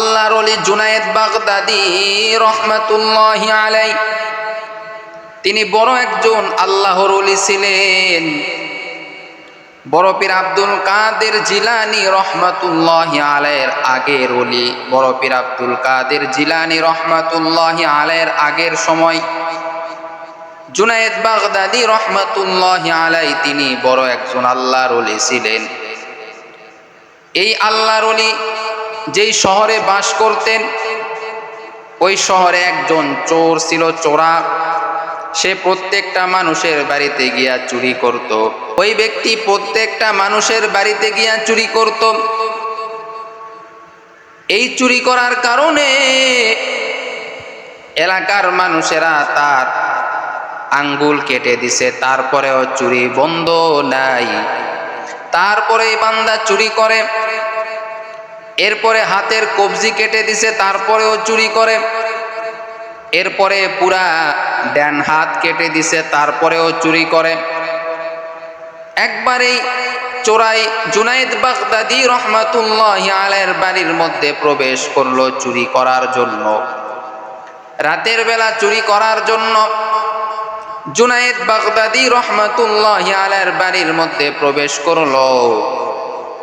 আল্লাহর অলি জুনায়েদ বাগদাদি রহমাতুল্লাহ আলাই তিনি বড় একজন আল্লাহর অলি ছিলেন। বড় পীর আব্দুল কাদের জিলানি রহমাতুল্লাহ আলাইয়ের আগের অলি বড় পীর আব্দুল কাদের জিলানি রহমাতুল্লাহ আলাইয়ের আগের সময়। জুনায়েদ বাগদাদি রহমাতুল্লাহ আলাই তিনি বড় একজন আল্লাহর অলি ছিলেন। এই আল্লাহর অলি যেই শহরে বাস করতেন, ওই শহরে একজন চোর ছিল, চোরা। সে প্রত্যেকটা মানুষের বাড়িতে গিয়া চুরি করত। ওই ব্যক্তি প্রত্যেকটা মানুষের বাড়িতে গিয়া চুরি করত। এই চুরি করার কারণে এলাকার মানুষেরা তার আঙ্গুল কেটে দিছে। তারপরেও চুরি বন্ধ নাই। তারপরে বান্দা চুরি করে। এরপরে হাতের কবজি কেটে দিছে, তারপরেও চুরি করে। এরপরে পুরা ড্যান হাত কেটে দিছে, তারপরেও চুরি করে। একবারেই চোরাই জুনাইদ বাগদাদি রহমাতুল্লাহ আলের বাড়ির মধ্যে প্রবেশ করল চুরি করার জন্য। রাতের বেলা চুরি করার জন্য জুনাইদ বাগদাদি রহমাতুল্লাহ আলের বাড়ির মধ্যে প্রবেশ করল।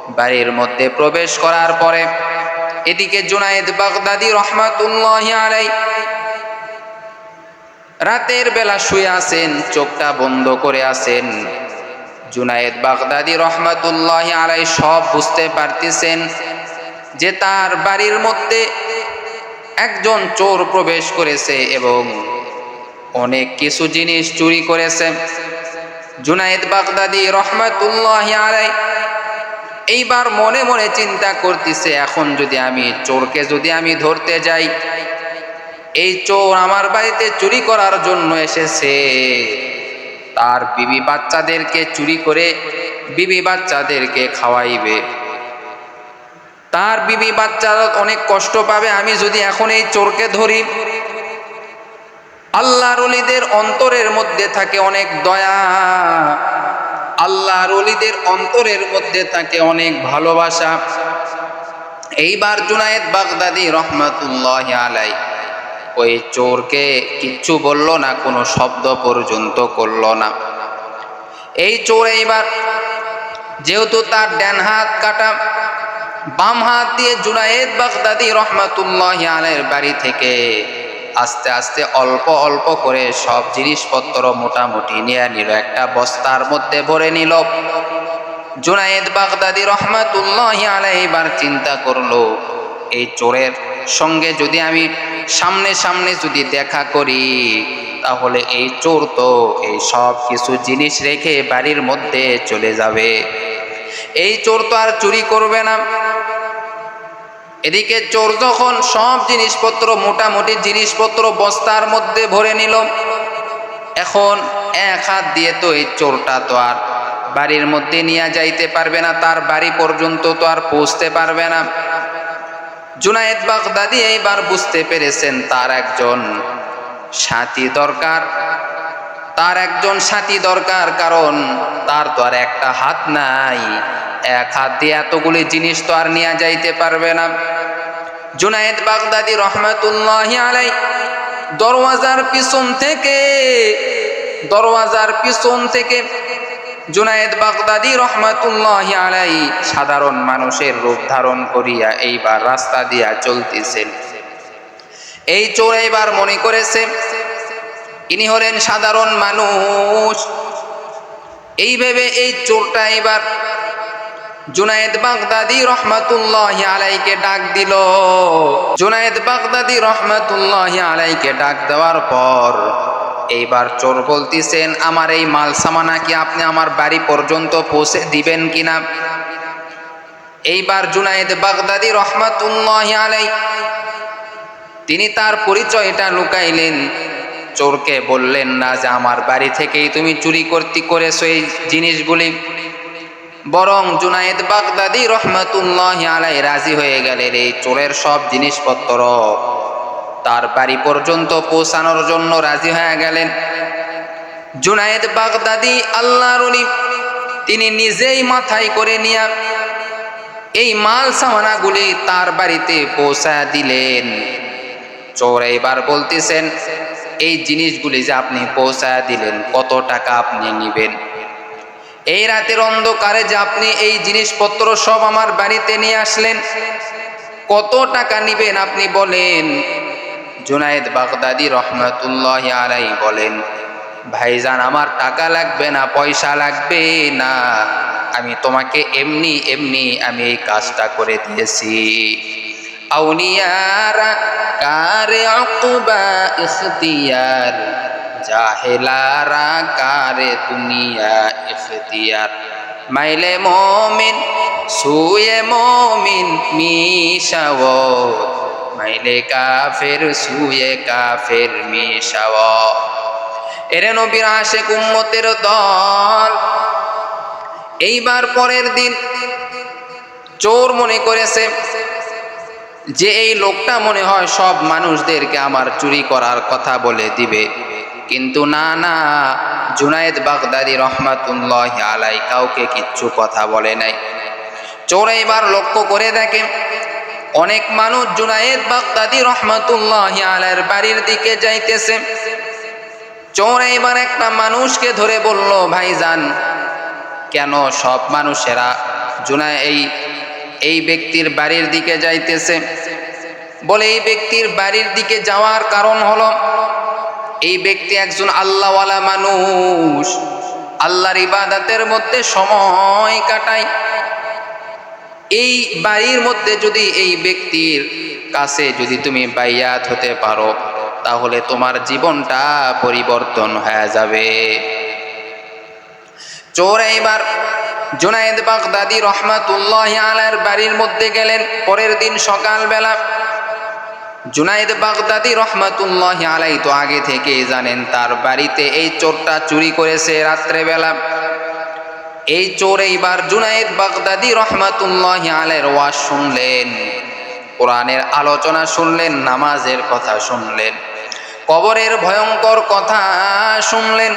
বাড়ির মধ্যে প্রবেশ করার পরে এদিকে জুনাইদ বাগদাদি রহমাতুল্লাহ আলাই রাতের বেলা শুয়ে আছেন, চোখটা বন্ধ করে আছেন। জুনায়েদ বাগদাদি রহমাতুল্লাহ আলাই সব বুঝতে পারতেছেন যে তার বাড়ির মধ্যে একজন চোর প্রবেশ করেছে এবং অনেক কিছু জিনিস চুরি করেছে। জুনায়েদ বাগদাদি রহমাতুল্লাহ আলাই এইবার মনে মনে চিন্তা করতেছে, এখন যদি আমি চোরকে যদি আমি ধরতে যাই, এই চোর আমার বাড়িতে চুরি করার জন্য এসেছে। তার বিবি বাচ্চাদেরকে চুরি করে বিবি বাচ্চাদেরকে খাওয়াইবে। তার বিবি বাচ্চারা অনেক কষ্ট পাবে, আমি যদি এখন এই চোরকে ধরি। আল্লাহর অলিদের অন্তরের মধ্যে থাকে অনেক দয়া। আল্লাহর অলিদের অন্তরের মধ্যে তাকে অনেক ভালোবাসা। এইবার জুনায়েদ বাগদাদি রহমাতুল্লাহ আলাই ওই চোরকে কিচ্ছু বলল না, কোনো শব্দ পর্যন্ত করল না। এই চোর এইবার যেহেতু তার ডান হাত কাটা, বাম হাত দিয়ে জুনায়েদ বাগদাদি রহমাতুল্লাহ আলের বাড়ি থেকে আস্তে আস্তে অল্প অল্প করে সব জিনিসপত্র মোটামুটি নিয়ে নিল। একটা বস্তার মধ্যে ভরে নিল। জুনায়েদ বাগদাদি রহমাতুল্লাহ আলাই এবার চিন্তা করল, এই চোরের সঙ্গে যদি আমি সামনে সামনে যদি দেখা করি, তাহলে এই চোর তো এই সব কিছু জিনিস রেখে বাড়ির মধ্যে চলে যাবে। এই চোর তো আর চুরি করবে না। এদিকে চোর যখন সব জিনিসপত্র, মোটামুটি জিনিসপত্র বস্তার মধ্যে ভরে নিল, এখন এক হাত দিয়ে তো এই চোরটা তো আর বাড়ির মধ্যে নিয়ে যাইতে পারবে না, তার বাড়ি পর্যন্ত তো আর পৌঁছতে পারবে না। জুনায়েদ বাগদাদি এইবার বুঝতে পেরেছেন তার একজন সাথী দরকার। তার একজন সাথী দরকার, কারণ তার তো আর একটা হাত নাই। এক হাত দিয়ে এতগুলি জিনিস তো আর নিয়ে যাইতে পারবে না। জুনায়েদ বাগদাদি রহমাতুল্লাহ আলাই দরওয়াজার পিছন থেকে, দরওয়াজার পিছন থেকে জুনায়েদ বাগদাদি রহমাতুল্লাহ আলাই সাধারণ মানুষের রূপ ধারণ করিয়া এইবার রাস্তা দিয়া চলতেছেন। এই চোর এইবার মনে করেছে ইনি হলেন সাধারণ মানুষ। এই ভেবে এই চোরটা এবার জুনায়েদ বাগদাদি রহমাতুল্লাহ আলাইকে ডাক দিল। জুনায়েদ বাগদাদি রহমাতুল্লাহ আলাইকে ডাক দেওয়ার পর এইবার চোর বলতেছেন, আমার এই মাল সামানা কি আপনি আমার বাড়ি পর্যন্ত পৌঁছে দিবেন কিনা? এইবার জুনায়েদ বাগদাদি রহমাতুল্লাহ আলাই তিনি তার পরিচয়টা লুকাইলেন। চোরকে বললেন, না যে আমার বাড়ি থেকেই তুমি চুরি করতে করেছ এই জিনিসগুলি। বরং জুনায়েদ বাগদাদি রহমাতুল্লাহ আলাই রাজি হয়ে গেলেন, এই চোরের সব জিনিসপত্র তার বাড়ি পর্যন্ত পৌঁছানোর জন্য রাজি হয়ে গেলেন। জুনায়েদ বাগদাদি আল্লাহর তিনি নিজেই মাথায় করে নিয়া এই মাল সামানাগুলি তার বাড়িতে পৌঁছা দিলেন। চোর এবার বলতেছেন এই জিনিসগুলি যে আপনি পৌঁছায় দিলেন, কত টাকা আপনি নিবেন? এই রাতের অন্ধকারে যে আপনি এই জিনিসপত্র সব আমার বাড়িতে নিয়ে আসলেন, কত টাকা নিবেন আপনি বলেন? জুনায়েদ বাগদাদি রহমতুল্লাহ আলাই বলেন, ভাইজান, আমার টাকা লাগবে না, পয়সা লাগবে না। আমি তোমাকে এমনি এমনি আমি এই কাজটা করে দিয়েছি। আউনিয়ারা কারে অকুবা ইখতিয়ার, জাহেলারা কারে দুনিয়া ইখতিয়ার। মাইলে মমিন সুয়ে মমিন মিশাওত মাইলে কাফের সুয়ে কাফের মিশাওত এরে নবীর আশেক উম্মতের দল, এইবার পরের দিন চোর মনে করেছে যে এই লোকটা মনে হয় সব মানুষদেরকে আমার চুরি করার কথা বলে দিবে। কিন্তু না না, জুনায়েদ বাগদাদি রহমাতুল্লাহ আলাই কাউকে কিচ্ছু কথা বলে নাই। চোর এবার লক্ষ্য করে দেখে অনেক মানুষ জুনায়েদ বাগদাদি রহমাতুল্লাহ আলাইয়ের বাড়ির দিকে যাইতেছে। চোর এবার একটা মানুষকে ধরে বলল, ভাইজান, কেন সব মানুষেরা জুনা এই এই ব্যক্তির বাড়ির দিকে যাইতেছে। বলে, এই ব্যক্তির বাড়ির দিকে যাওয়ার কারণ হলো, এই ব্যক্তি একজন আল্লাহওয়ালা মানুষ। আল্লাহর ইবাদাতের মধ্যে সময় কাটায়। এই বাড়ির মধ্যে যদি এই ব্যক্তির কাছে যদি তুমি বাইয়াত হতে পারো, তাহলে তোমার জীবনটা পরিবর্তন হয়ে যাবে। চোর এইবার জুনায়েদ বাগদাদি রহমাতুল্লাহ আলার বাড়ির মধ্যে গেলেন, পরের দিন সকালবেলা। জুনায়েদ বাগদাদি রহমাতুল্লাহ আলাই তো আগে থেকে জানেন, তার বাড়িতে এই চোরটা চুরি করেছে রাত্রেবেলা। এই চোর এইবার জুনায়েদ বাগদাদি রহমাতুল্লাহ আলের ওয়াজ শুনলেন, কোরআনের আলোচনা শুনলেন, নামাজের কথা শুনলেন, কবরের ভয়ঙ্কর কথা শুনলেন।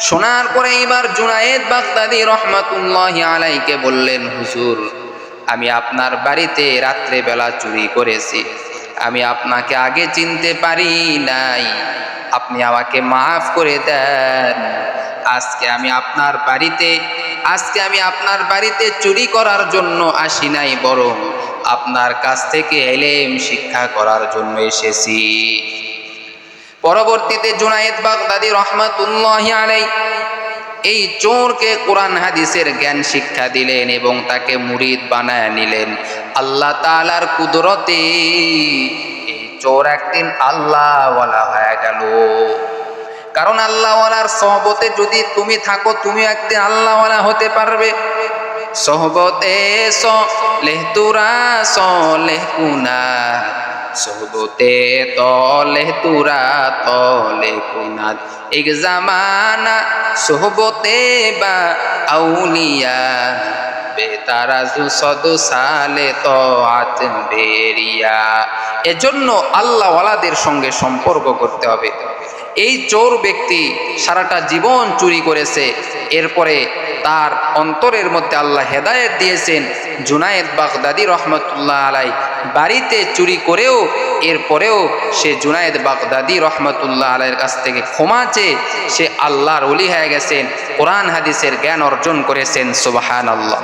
শোনার পরে এইবার জুনায়েদ বাগদাদি রহমাতুল্লাহ আলাইকে বললেন, হুজুর, আমি আপনার বাড়িতে রাত্রেবেলা চুরি করেছি। আমি আপনাকে আগে চিনতে পারি নাই। আপনি আমাকে মাফ করে দেন। আজকে আমি আপনার বাড়িতে, আজকে আমি আপনার বাড়িতে চুরি করার জন্য আসি নাই, বরং আপনার কাছ থেকে এলেম শিক্ষা করার জন্য এসেছি। পরবর্তীতে জুনায়েদ বাগদাদি রহমাতুল্লাহ আলাই এই চোরকে কোরআন হাদিসের জ্ঞান শিক্ষা দিলেন এবং তাকে মুরিদ বানায় নিলেন। আল্লাহ তালার কুদরতে এই চোর একদিন আল্লাহওয়ালা হয়ে গেল। কারণ আল্লাহওয়ালার সহবতে যদি তুমি থাকো, তুমি একদিন আল্লাহওয়ালা হতে পারবে। সহবতে সলেহ তুরা সলেহ কুনা সহবতে তলে তুরা তলে কুনাত। এক জামানা সহবতে বা আউলিয়া, বেতারাজু সদু সালে তো আত বেরিয়া। এজন্য আল্লাহওয়ালাদের সঙ্গে সম্পর্ক করতে হবে। এই চোর ব্যক্তি সারাটা জীবন চুরি করেছে। এরপরে তার অন্তরের মধ্যে আল্লাহ হেদায়েত দিয়েছেন। জুনায়েদ বাগদাদি রহমতুল্লাহ আলাই বাড়িতে চুরি করেও এরপরেও সে জুনায়েদ বাগদাদি রহমতুল্লাহ আলাইয়ের কাছ থেকে ক্ষমা চেয়ে সে আল্লাহর অলি হয়ে গেছেন, কোরআন হাদিসের জ্ঞান অর্জন করেছেন সুবাহান আল্লাহ